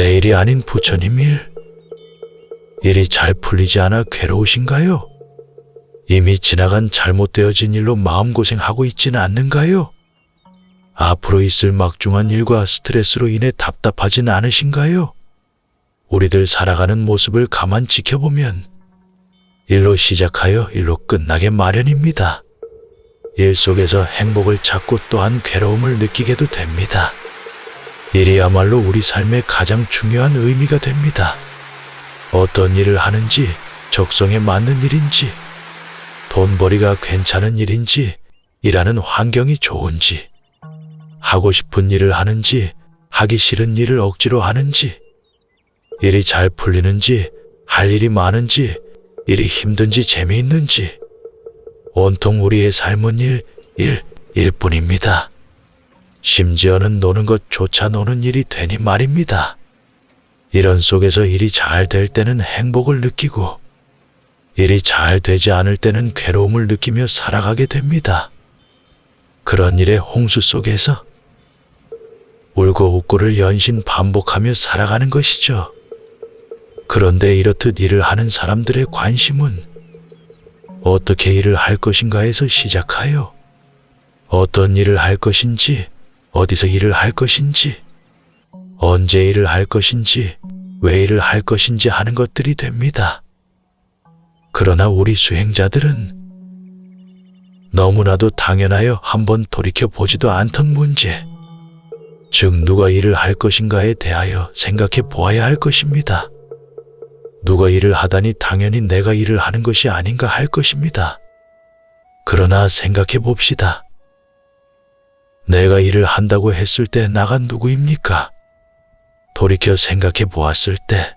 내 일이 아닌 부처님 일. 일이 잘 풀리지 않아 괴로우신가요? 이미 지나간 잘못되어진 일로 마음고생하고 있지는 않는가요? 앞으로 있을 막중한 일과 스트레스로 인해 답답하진 않으신가요? 우리들 살아가는 모습을 가만 지켜보면 일로 시작하여 일로 끝나게 마련입니다. 일 속에서 행복을 찾고 또한 괴로움을 느끼게도 됩니다. 일이야말로 우리 삶의 가장 중요한 의미가 됩니다. 어떤 일을 하는지, 적성에 맞는 일인지, 돈벌이가 괜찮은 일인지, 일하는 환경이 좋은지, 하고 싶은 일을 하는지, 하기 싫은 일을 억지로 하는지, 일이 잘 풀리는지, 할 일이 많은지, 일이 힘든지 재미있는지, 온통 우리의 삶은 일, 일, 일뿐입니다. 심지어는 노는 것조차 노는 일이 되니 말입니다. 이런 속에서 일이 잘 될 때는 행복을 느끼고, 일이 잘 되지 않을 때는 괴로움을 느끼며 살아가게 됩니다. 그런 일의 홍수 속에서 울고 웃고를 연신 반복하며 살아가는 것이죠. 그런데 이렇듯 일을 하는 사람들의 관심은 어떻게 일을 할 것인가에서 시작하여 어떤 일을 할 것인지, 어디서 일을 할 것인지, 언제 일을 할 것인지, 왜 일을 할 것인지 하는 것들이 됩니다. 그러나 우리 수행자들은 너무나도 당연하여 한번 돌이켜 보지도 않던 문제, 즉 누가 일을 할 것인가에 대하여 생각해 보아야 할 것입니다. 누가 일을 하다니 당연히 내가 일을 하는 것이 아닌가 할 것입니다. 그러나 생각해 봅시다. 내가 일을 한다고 했을 때 나가 누구입니까? 돌이켜 생각해 보았을 때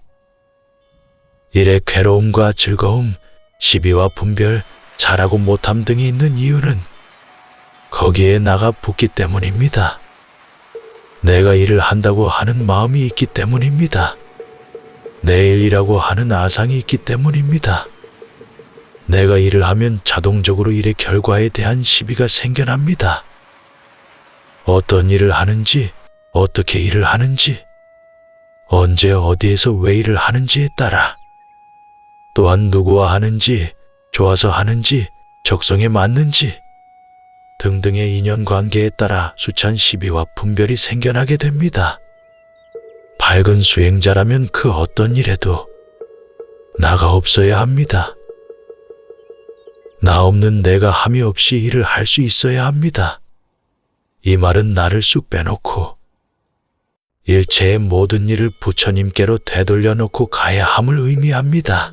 일의 괴로움과 즐거움, 시비와 분별, 잘하고 못함 등이 있는 이유는 거기에 나가 붙기 때문입니다. 내가 일을 한다고 하는 마음이 있기 때문입니다. 내일이라고 하는 아상이 있기 때문입니다. 내가 일을 하면 자동적으로 일의 결과에 대한 시비가 생겨납니다. 어떤 일을 하는지, 어떻게 일을 하는지, 언제 어디에서 왜 일을 하는지에 따라, 또한 누구와 하는지, 좋아서 하는지, 적성에 맞는지, 등등의 인연 관계에 따라 수찬 시비와 분별이 생겨나게 됩니다. 밝은 수행자라면 그 어떤 일에도 나가 없어야 합니다. 나 없는 내가 함이 없이 일을 할 수 있어야 합니다. 이 말은 나를 쑥 빼놓고 일체의 모든 일을 부처님께로 되돌려 놓고 가야 함을 의미합니다.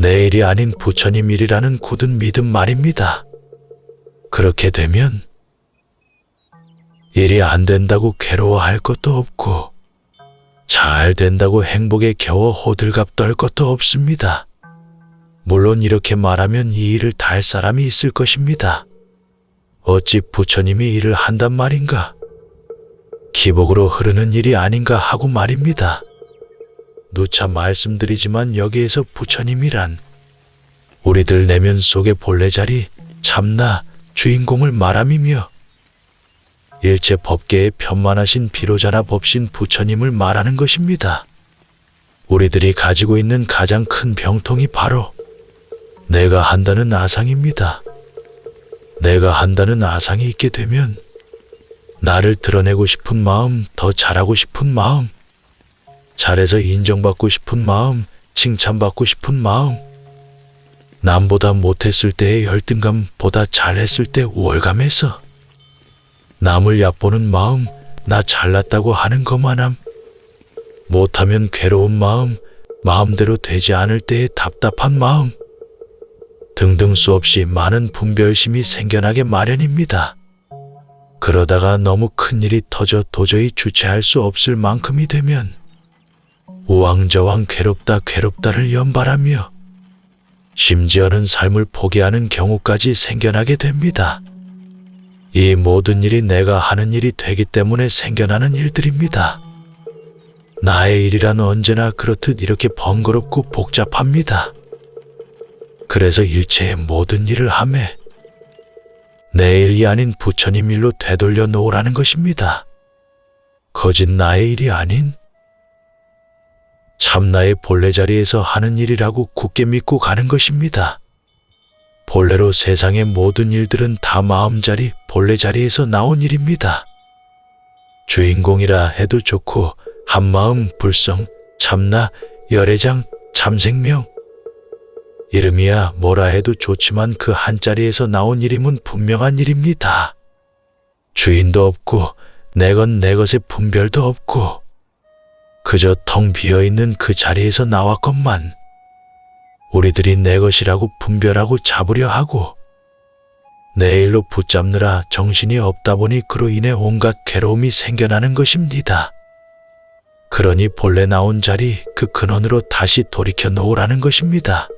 내 일이 아닌 부처님 일이라는 굳은 믿음 말입니다. 그렇게 되면 일이 안 된다고 괴로워할 것도 없고 잘 된다고 행복에 겨워 호들갑 떨 것도 없습니다. 물론 이렇게 말하면 이 일을 다할 사람이 있을 것입니다. 어찌 부처님이 일을 한단 말인가? 기복으로 흐르는 일이 아닌가 하고 말입니다. 누차 말씀드리지만 여기에서 부처님이란 우리들 내면 속의 본래 자리, 참나, 주인공을 말함이며 일체 법계의 편만하신 비로자나 법신 부처님을 말하는 것입니다. 우리들이 가지고 있는 가장 큰 병통이 바로 내가 한다는 아상입니다. 내가 한다는 아상이 있게 되면 나를 드러내고 싶은 마음, 더 잘하고 싶은 마음, 잘해서 인정받고 싶은 마음, 칭찬받고 싶은 마음, 남보다 못했을 때의 열등감보다 잘했을 때 우월감에서 남을 얕보는 마음, 나 잘났다고 하는 것만함, 못하면 괴로운 마음, 마음대로 되지 않을 때의 답답한 마음, 등등 수없이 많은 분별심이 생겨나게 마련입니다. 그러다가 너무 큰 일이 터져 도저히 주체할 수 없을 만큼이 되면 우왕좌왕 괴롭다 괴롭다를 연발하며 심지어는 삶을 포기하는 경우까지 생겨나게 됩니다. 이 모든 일이 내가 하는 일이 되기 때문에 생겨나는 일들입니다. 나의 일이란 언제나 그렇듯 이렇게 번거롭고 복잡합니다. 그래서 일체의 모든 일을 함에 내 일이 아닌 부처님 일로 되돌려 놓으라는 것입니다. 거짓 나의 일이 아닌 참나의 본래 자리에서 하는 일이라고 굳게 믿고 가는 것입니다. 본래로 세상의 모든 일들은 다 마음자리, 본래 자리에서 나온 일입니다. 주인공이라 해도 좋고, 한마음, 불성, 참나, 열애장, 참생명. 이름이야 뭐라 해도 좋지만 그 한자리에서 나온 이름은 분명한 일입니다. 주인도 없고, 내것내 것의 분별도 없고, 그저 텅 비어있는 그 자리에서 나왔건만, 우리들이 내 것이라고 분별하고 잡으려 하고, 내 일로 붙잡느라 정신이 없다 보니 그로 인해 온갖 괴로움이 생겨나는 것입니다. 그러니 본래 나온 자리 그 근원으로 다시 돌이켜 놓으라는 것입니다.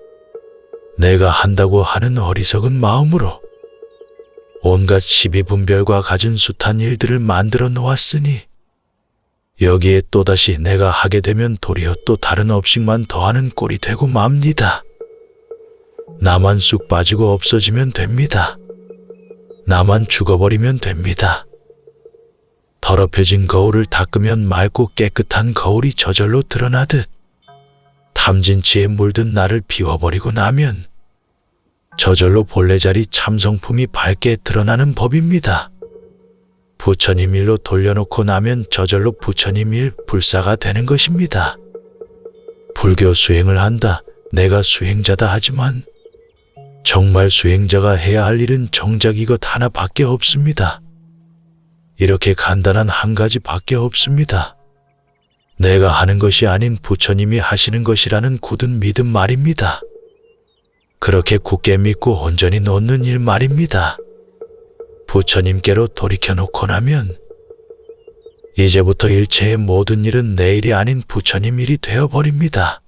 내가 한다고 하는 어리석은 마음으로 온갖 시비분별과 갖은 숱한 일들을 만들어 놓았으니 여기에 또다시 내가 하게 되면 도리어 또 다른 업식만 더하는 꼴이 되고 맙니다. 나만 쑥 빠지고 없어지면 됩니다. 나만 죽어버리면 됩니다. 더럽혀진 거울을 닦으면 맑고 깨끗한 거울이 저절로 드러나듯 탐진치에 물든 나를 비워버리고 나면 저절로 본래 자리 참성품이 밝게 드러나는 법입니다. 부처님 일로 돌려놓고 나면 저절로 부처님 일 불사가 되는 것입니다. 불교 수행을 한다. 내가 수행자다 하지만 정말 수행자가 해야 할 일은 정작 이것 하나밖에 없습니다. 이렇게 간단한 한 가지밖에 없습니다. 내가 하는 것이 아닌 부처님이 하시는 것이라는 굳은 믿음 말입니다. 그렇게 굳게 믿고 온전히 놓는 일 말입니다. 부처님께로 돌이켜 놓고 나면 이제부터 일체의 모든 일은 내 일이 아닌 부처님 일이 되어버립니다.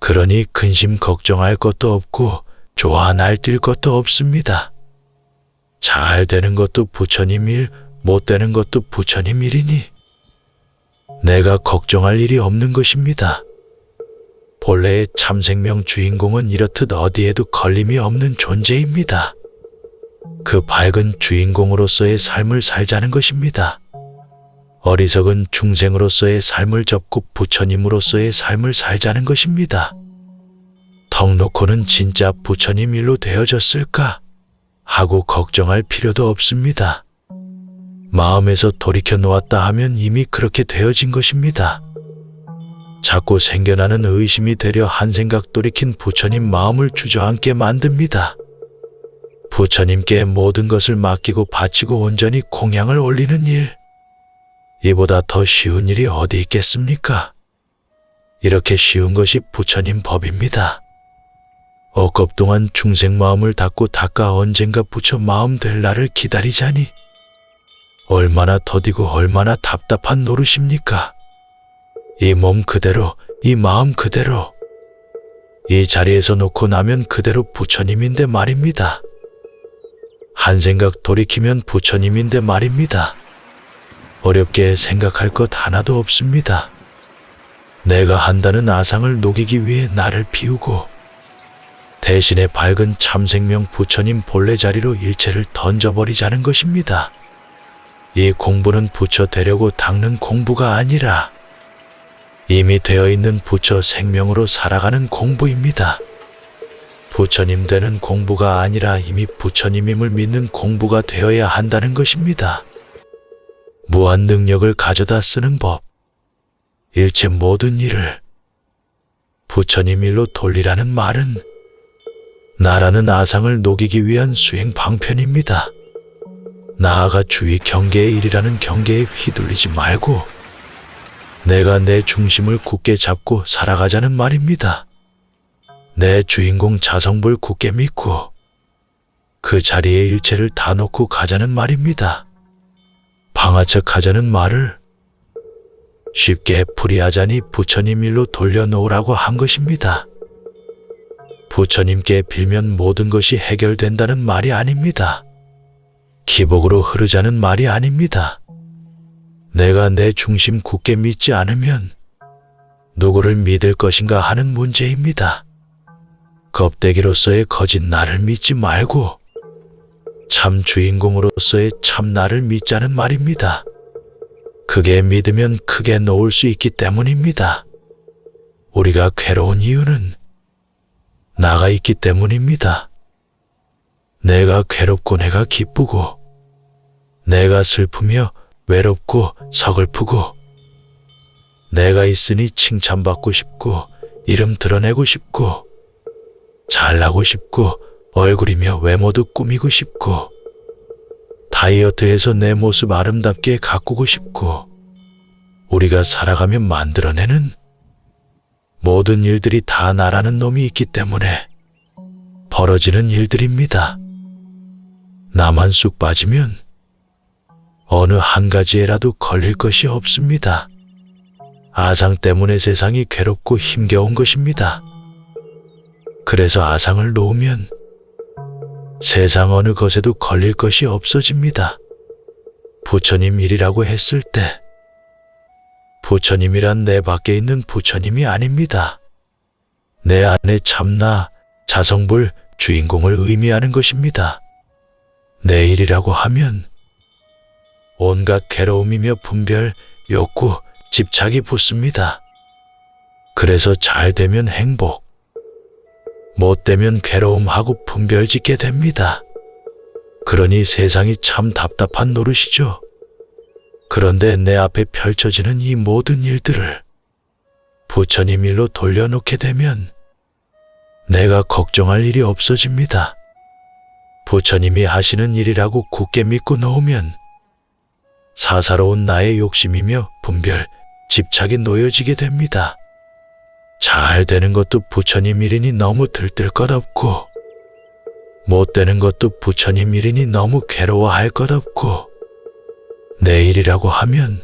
그러니 근심 걱정할 것도 없고 좋아 날뛸 것도 없습니다. 잘 되는 것도 부처님 일, 못 되는 것도 부처님 일이니 내가 걱정할 일이 없는 것입니다. 본래의 참생명 주인공은 이렇듯 어디에도 걸림이 없는 존재입니다. 그 밝은 주인공으로서의 삶을 살자는 것입니다. 어리석은 중생으로서의 삶을 접고 부처님으로서의 삶을 살자는 것입니다. 턱 놓고는 진짜 부처님 일로 되어졌을까? 하고 걱정할 필요도 없습니다. 마음에서 돌이켜 놓았다 하면 이미 그렇게 되어진 것입니다. 자꾸 생겨나는 의심이 되려 한 생각 돌이킨 부처님 마음을 주저앉게 만듭니다. 부처님께 모든 것을 맡기고 바치고 온전히 공양을 올리는 일. 이보다 더 쉬운 일이 어디 있겠습니까? 이렇게 쉬운 것이 부처님 법입니다. 억겁 동안 중생 마음을 닫고 닦아 언젠가 부처 마음 될 날을 기다리자니 얼마나 더디고 얼마나 답답한 노릇입니까? 이 몸 그대로, 이 마음 그대로, 이 자리에서 놓고 나면 그대로 부처님인데 말입니다. 한 생각 돌이키면 부처님인데 말입니다. 어렵게 생각할 것 하나도 없습니다. 내가 한다는 아상을 녹이기 위해 나를 비우고 대신에 밝은 참생명 부처님 본래 자리로 일체를 던져버리자는 것입니다. 이 공부는 부처 되려고 닦는 공부가 아니라 이미 되어 있는 부처 생명으로 살아가는 공부입니다. 부처님 되는 공부가 아니라 이미 부처님임을 믿는 공부가 되어야 한다는 것입니다. 무한 능력을 가져다 쓰는 법. 일체 모든 일을 부처님 일로 돌리라는 말은 나라는 아상을 녹이기 위한 수행 방편입니다. 나아가 주의 경계의 일이라는 경계에 휘둘리지 말고 내가 내 중심을 굳게 잡고 살아가자는 말입니다. 내 주인공 자성불 굳게 믿고 그 자리에 일체를 다 놓고 가자는 말입니다. 방아척 하자는 말을 쉽게 풀이하자니 부처님 일로 돌려놓으라고 한 것입니다. 부처님께 빌면 모든 것이 해결된다는 말이 아닙니다. 기복으로 흐르자는 말이 아닙니다. 내가 내 중심 굳게 믿지 않으면 누구를 믿을 것인가 하는 문제입니다. 겁대기로서의 거짓 나를 믿지 말고 참 주인공으로서의 참 나를 믿자는 말입니다. 크게 믿으면 크게 놓을 수 있기 때문입니다. 우리가 괴로운 이유는 나가 있기 때문입니다. 내가 괴롭고 내가 기쁘고, 내가 슬프며 외롭고 서글프고, 내가 있으니 칭찬받고 싶고, 이름 드러내고 싶고, 잘나고 싶고, 얼굴이며 외모도 꾸미고 싶고, 다이어트해서 내 모습 아름답게 가꾸고 싶고, 우리가 살아가며 만들어내는 모든 일들이 다 나라는 놈이 있기 때문에 벌어지는 일들입니다. 나만 쑥 빠지면 어느 한 가지에라도 걸릴 것이 없습니다. 아상 때문에 세상이 괴롭고 힘겨운 것입니다. 그래서 아상을 놓으면 세상 어느 것에도 걸릴 것이 없어집니다. 부처님 일이라고 했을 때 부처님이란 내 밖에 있는 부처님이 아닙니다. 내 안에 참나, 자성불, 주인공을 의미하는 것입니다. 내 일이라고 하면 온갖 괴로움이며 분별, 욕구, 집착이 붙습니다. 그래서 잘 되면 행복, 못 되면 괴로움하고 분별 짓게 됩니다. 그러니 세상이 참 답답한 노릇이죠. 그런데 내 앞에 펼쳐지는 이 모든 일들을 부처님 일로 돌려놓게 되면 내가 걱정할 일이 없어집니다. 부처님이 하시는 일이라고 굳게 믿고 놓으면 사사로운 나의 욕심이며 분별, 집착이 놓여지게 됩니다. 잘 되는 것도 부처님 일이니 너무 들뜰 것 없고, 못 되는 것도 부처님 일이니 너무 괴로워할 것 없고, 내 일이라고 하면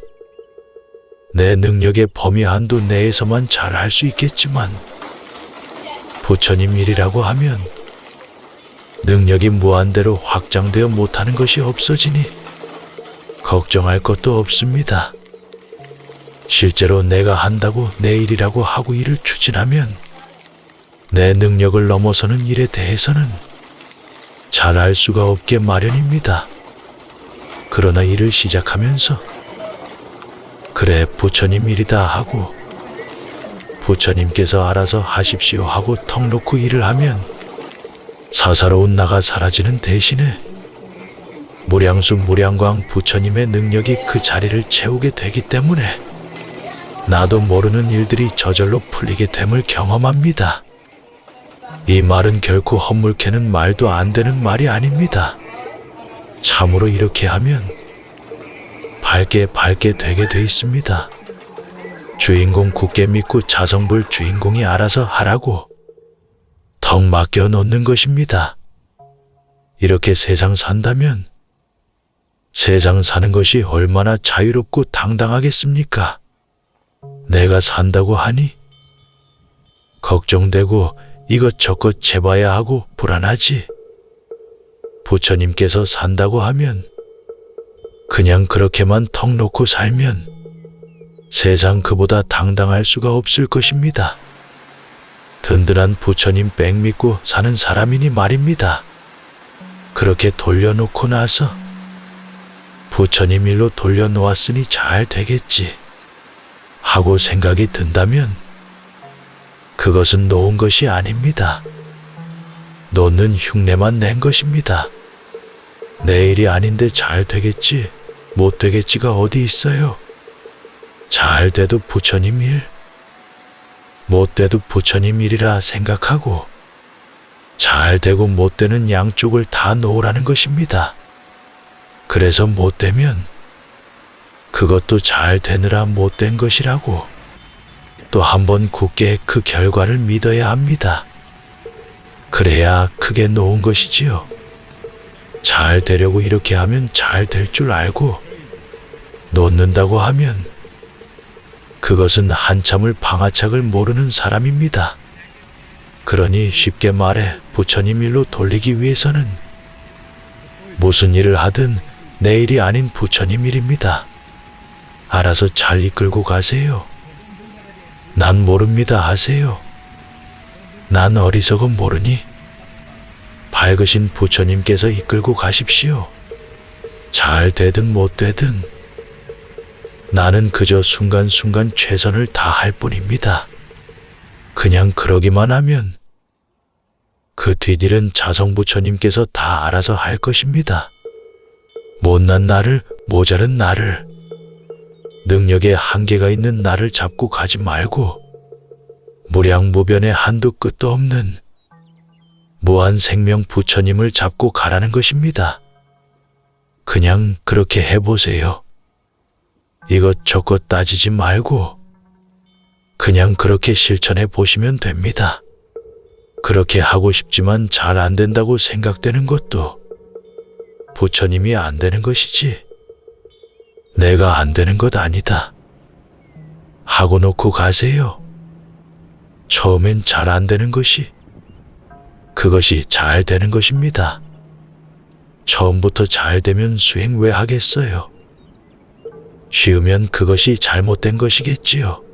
내 능력의 범위 한도 내에서만 잘할 수 있겠지만, 부처님 일이라고 하면 능력이 무한대로 확장되어 못하는 것이 없어지니 걱정할 것도 없습니다. 실제로 내가 한다고 내 일이라고 하고 일을 추진하면 내 능력을 넘어서는 일에 대해서는 잘할 수가 없게 마련입니다. 그러나 일을 시작하면서 그래 부처님 일이다 하고 부처님께서 알아서 하십시오 하고 턱 놓고 일을 하면 사사로운 나가 사라지는 대신에 무량수 무량광 부처님의 능력이 그 자리를 채우게 되기 때문에 나도 모르는 일들이 저절로 풀리게 됨을 경험합니다. 이 말은 결코 헛물캐는 말도 안 되는 말이 아닙니다. 참으로 이렇게 하면 밝게 밝게 되게 돼 있습니다. 주인공 굳게 믿고 자성불 주인공이 알아서 하라고 턱 맡겨 놓는 것입니다. 이렇게 세상 산다면 세상 사는 것이 얼마나 자유롭고 당당하겠습니까? 내가 산다고 하니 걱정되고 이것저것 재봐야 하고 불안하지. 부처님께서 산다고 하면 그냥 그렇게만 턱 놓고 살면 세상 그보다 당당할 수가 없을 것입니다. 든든한 부처님 백 믿고 사는 사람이니 말입니다. 그렇게 돌려놓고 나서 부처님 일로 돌려놓았으니 잘 되겠지 하고 생각이 든다면 그것은 놓은 것이 아닙니다. 놓는 흉내만 낸 것입니다. 내 일이 아닌데 잘 되겠지, 못 되겠지가 어디 있어요? 잘 돼도 부처님 일, 못 돼도 부처님 일이라 생각하고, 잘 되고 못 되는 양쪽을 다 놓으라는 것입니다. 그래서 못 되면, 그것도 잘 되느라 못된 것이라고, 또 한 번 굳게 그 결과를 믿어야 합니다. 그래야 크게 놓은 것이지요. 잘 되려고 이렇게 하면 잘 될 줄 알고 놓는다고 하면 그것은 한참을 방아착을 모르는 사람입니다. 그러니 쉽게 말해 부처님 일로 돌리기 위해서는 무슨 일을 하든 내 일이 아닌 부처님 일입니다. 알아서 잘 이끌고 가세요. 난 모릅니다 하세요. 난 어리석어 모르니 밝으신 부처님께서 이끌고 가십시오. 잘 되든 못 되든 나는 그저 순간순간 최선을 다할 뿐입니다. 그냥 그러기만 하면 그 뒤딜은 자성 부처님께서 다 알아서 할 것입니다. 못난 나를, 모자른 나를, 능력에 한계가 있는 나를 잡고 가지 말고 무량무변의 한도 끝도 없는 무한 생명 부처님을 잡고 가라는 것입니다. 그냥 그렇게 해보세요. 이것저것 따지지 말고 그냥 그렇게 실천해 보시면 됩니다. 그렇게 하고 싶지만 잘 안 된다고 생각되는 것도 부처님이 안 되는 것이지. 내가 안 되는 것 아니다. 하고 놓고 가세요. 처음엔 잘 안 되는 것이 그것이 잘 되는 것입니다. 처음부터 잘 되면 수행 왜 하겠어요? 쉬우면 그것이 잘못된 것이겠지요.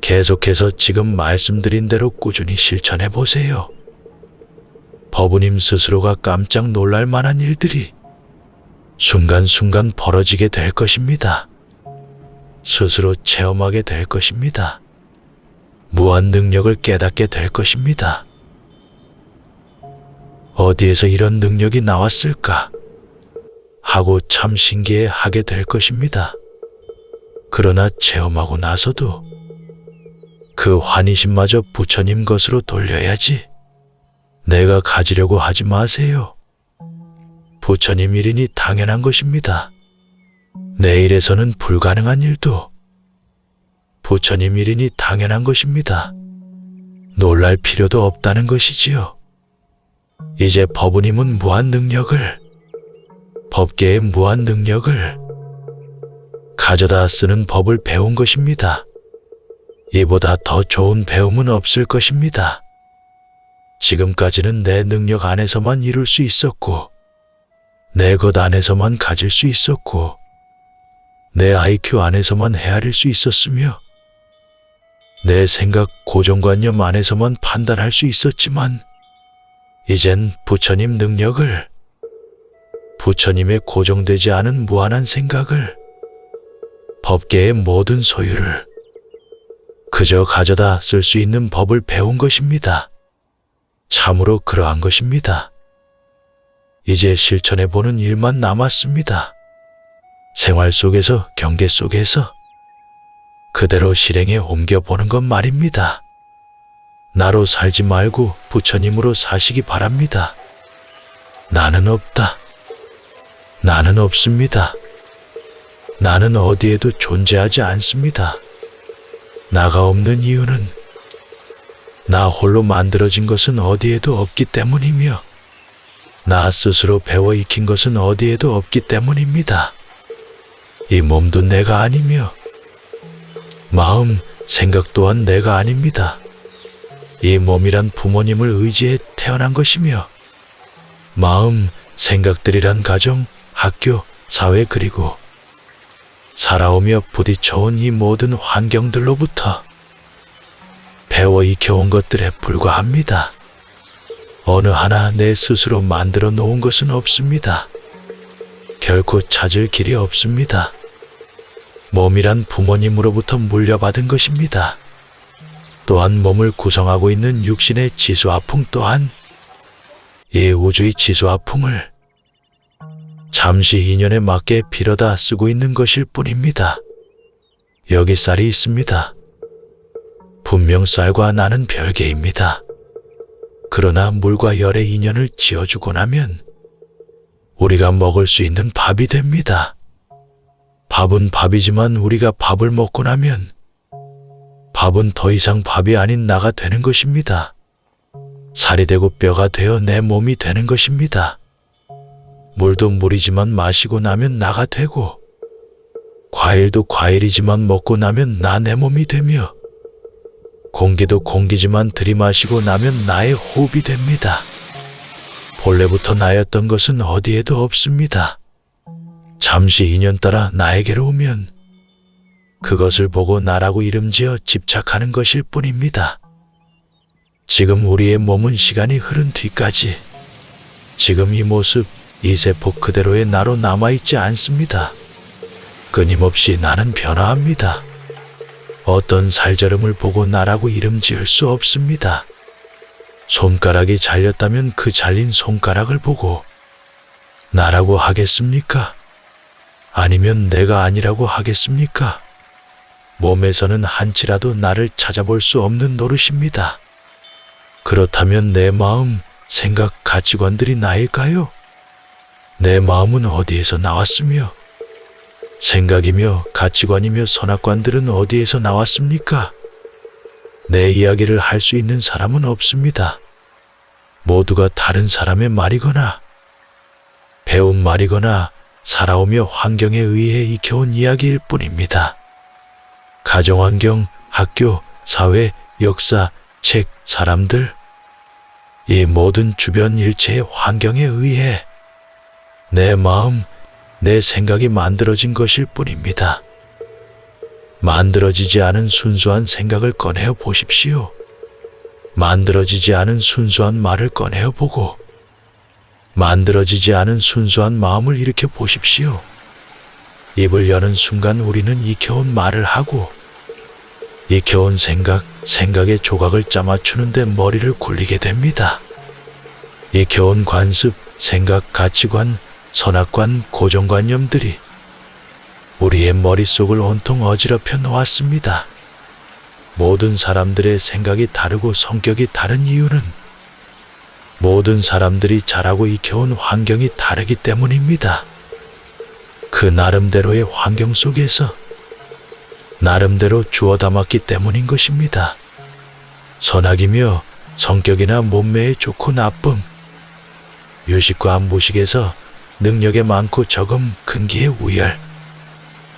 계속해서 지금 말씀드린 대로 꾸준히 실천해 보세요. 법우님 스스로가 깜짝 놀랄 만한 일들이 순간순간 벌어지게 될 것입니다. 스스로 체험하게 될 것입니다. 무한 능력을 깨닫게 될 것입니다. 어디에서 이런 능력이 나왔을까? 하고 참 신기해 하게 될 것입니다. 그러나 체험하고 나서도 그 환희심마저 부처님 것으로 돌려야지. 내가 가지려고 하지 마세요. 부처님 일이니 당연한 것입니다. 내일에서는 불가능한 일도 부처님 일이니 당연한 것입니다. 놀랄 필요도 없다는 것이지요. 이제 법우님은 무한 능력을, 법계의 무한 능력을 가져다 쓰는 법을 배운 것입니다. 이보다 더 좋은 배움은 없을 것입니다. 지금까지는 내 능력 안에서만 이룰 수 있었고, 내 것 안에서만 가질 수 있었고, 내 IQ 안에서만 헤아릴 수 있었으며, 내 생각 고정관념 안에서만 판단할 수 있었지만, 이젠 부처님 능력을, 부처님의 고정되지 않은 무한한 생각을, 법계의 모든 소유를 그저 가져다 쓸 수 있는 법을 배운 것입니다. 참으로 그러한 것입니다. 이제 실천해 보는 일만 남았습니다. 생활 속에서, 경계 속에서 그대로 실행에 옮겨보는 것 말입니다. 나로 살지 말고 부처님으로 사시기 바랍니다. 나는 없다. 나는 없습니다. 나는 어디에도 존재하지 않습니다. 나가 없는 이유는 나 홀로 만들어진 것은 어디에도 없기 때문이며 나 스스로 배워 익힌 것은 어디에도 없기 때문입니다. 이 몸도 내가 아니며 마음, 생각 또한 내가 아닙니다. 이 몸이란 부모님을 의지해 태어난 것이며 마음, 생각들이란 가정, 학교, 사회 그리고 살아오며 부딪혀온 이 모든 환경들로부터 배워 익혀온 것들에 불과합니다. 어느 하나 내 스스로 만들어 놓은 것은 없습니다. 결코 찾을 길이 없습니다. 몸이란 부모님으로부터 물려받은 것입니다. 또한 몸을 구성하고 있는 육신의 지수아풍 또한 이 우주의 지수아풍을 잠시 인연에 맞게 빌어다 쓰고 있는 것일 뿐입니다. 여기 쌀이 있습니다. 분명 쌀과 나는 별개입니다. 그러나 물과 열의 인연을 지어주고 나면 우리가 먹을 수 있는 밥이 됩니다. 밥은 밥이지만 우리가 밥을 먹고 나면 밥은 더 이상 밥이 아닌 나가 되는 것입니다. 살이 되고 뼈가 되어 내 몸이 되는 것입니다. 물도 물이지만 마시고 나면 나가 되고, 과일도 과일이지만 먹고 나면 나 내 몸이 되며, 공기도 공기지만 들이마시고 나면 나의 호흡이 됩니다. 본래부터 나였던 것은 어디에도 없습니다. 잠시 인연 따라 나에게로 오면 그것을 보고 나라고 이름지어 집착하는 것일 뿐입니다. 지금 우리의 몸은 시간이 흐른 뒤까지 지금 이 모습, 이 세포 그대로의 나로 남아있지 않습니다. 끊임없이 나는 변화합니다. 어떤 살저름을 보고 나라고 이름 지을 수 없습니다. 손가락이 잘렸다면 그 잘린 손가락을 보고 나라고 하겠습니까? 아니면 내가 아니라고 하겠습니까? 몸에서는 한치라도 나를 찾아볼 수 없는 노릇입니다. 그렇다면 내 마음, 생각, 가치관들이 나일까요? 내 마음은 어디에서 나왔으며, 생각이며 가치관이며 선악관들은 어디에서 나왔습니까? 내 이야기를 할 수 있는 사람은 없습니다. 모두가 다른 사람의 말이거나, 배운 말이거나, 살아오며 환경에 의해 익혀온 이야기일 뿐입니다. 가정환경, 학교, 사회, 역사, 책, 사람들, 이 모든 주변 일체의 환경에 의해 내 마음, 내 생각이 만들어진 것일 뿐입니다. 만들어지지 않은 순수한 생각을 꺼내어 보십시오. 만들어지지 않은 순수한 말을 꺼내어 보고, 만들어지지 않은 순수한 마음을 일으켜 보십시오. 입을 여는 순간 우리는 익혀온 말을 하고, 익혀온 생각, 생각의 조각을 짜맞추는데 머리를 굴리게 됩니다. 익혀온 관습, 생각, 가치관, 선악관, 고정관념들이 우리의 머릿속을 온통 어지럽혀 놓았습니다. 모든 사람들의 생각이 다르고 성격이 다른 이유는 모든 사람들이 자라고 익혀온 환경이 다르기 때문입니다. 그 나름대로의 환경 속에서 나름대로 주워 담았기 때문인 것입니다. 선악이며 성격이나 몸매의 좋고 나쁨, 유식과 무식에서 능력의 많고 적음, 근기의 우열,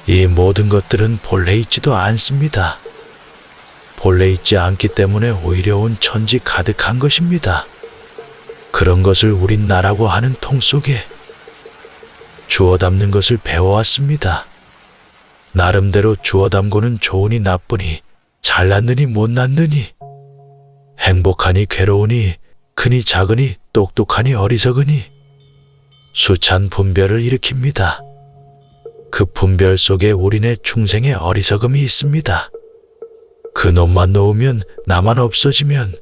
이 모든 것들은 본래 있지도 않습니다. 본래 있지 않기 때문에 오히려 온 천지 가득한 것입니다. 그런 것을 우린 나라고 하는 통 속에 주워 담는 것을 배워왔습니다. 나름대로 주워 담고는 좋으니 나쁘니 잘났느니 못났느니 행복하니 괴로우니 크니 작으니 똑똑하니 어리석으니 수찬 분별을 일으킵니다. 그 분별 속에 우리네 충생의 어리석음이 있습니다. 그 놈만 놓으면 나만 없어지면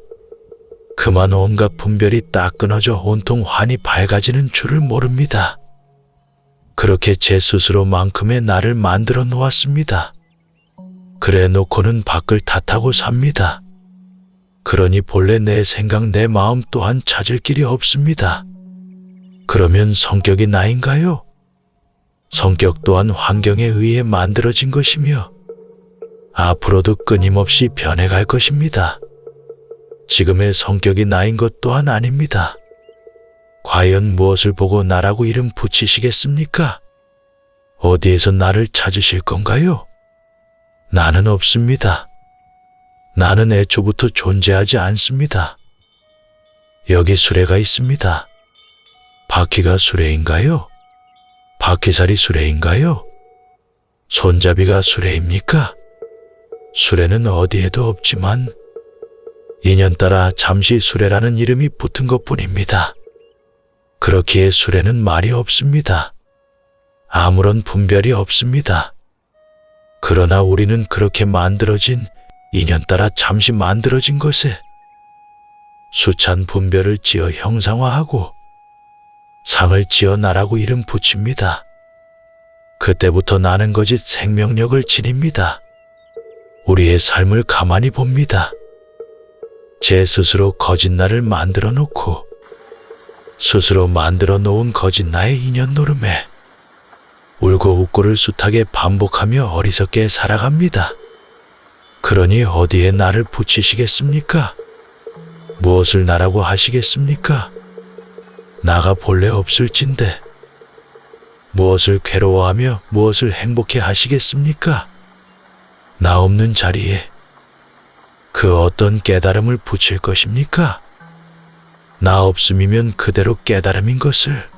그만 온갖 분별이 딱 끊어져 온통 환히 밝아지는 줄을 모릅니다. 그렇게 제 스스로만큼의 나를 만들어 놓았습니다. 그래 놓고는 밖을 탓하고 삽니다. 그러니 본래 내 생각, 내 마음 또한 찾을 길이 없습니다. 그러면 성격이 나인가요? 성격 또한 환경에 의해 만들어진 것이며 앞으로도 끊임없이 변해갈 것입니다. 지금의 성격이 나인 것 또한 아닙니다. 과연 무엇을 보고 나라고 이름 붙이시겠습니까? 어디에서 나를 찾으실 건가요? 나는 없습니다. 나는 애초부터 존재하지 않습니다. 여기 수레가 있습니다. 바퀴가 수레인가요? 바퀴살이 수레인가요? 손잡이가 수레입니까? 수레는 어디에도 없지만 인연따라 잠시 수레라는 이름이 붙은 것 뿐입니다. 그렇기에 수레는 말이 없습니다. 아무런 분별이 없습니다. 그러나 우리는 그렇게 만들어진 인연따라 잠시 만들어진 것에 수찬 분별을 지어 형상화하고 상을 지어 나라고 이름 붙입니다. 그때부터 나는 거짓 생명력을 지닙니다. 우리의 삶을 가만히 봅니다. 제 스스로 거짓 나를 만들어 놓고 스스로 만들어 놓은 거짓 나의 인연 노름에 울고 웃고를 숱하게 반복하며 어리석게 살아갑니다. 그러니 어디에 나를 붙이시겠습니까? 무엇을 나라고 하시겠습니까? 나가 본래 없을진데 무엇을 괴로워하며 무엇을 행복해 하시겠습니까? 나 없는 자리에 그 어떤 깨달음을 붙일 것입니까? 나 없음이면 그대로 깨달음인 것을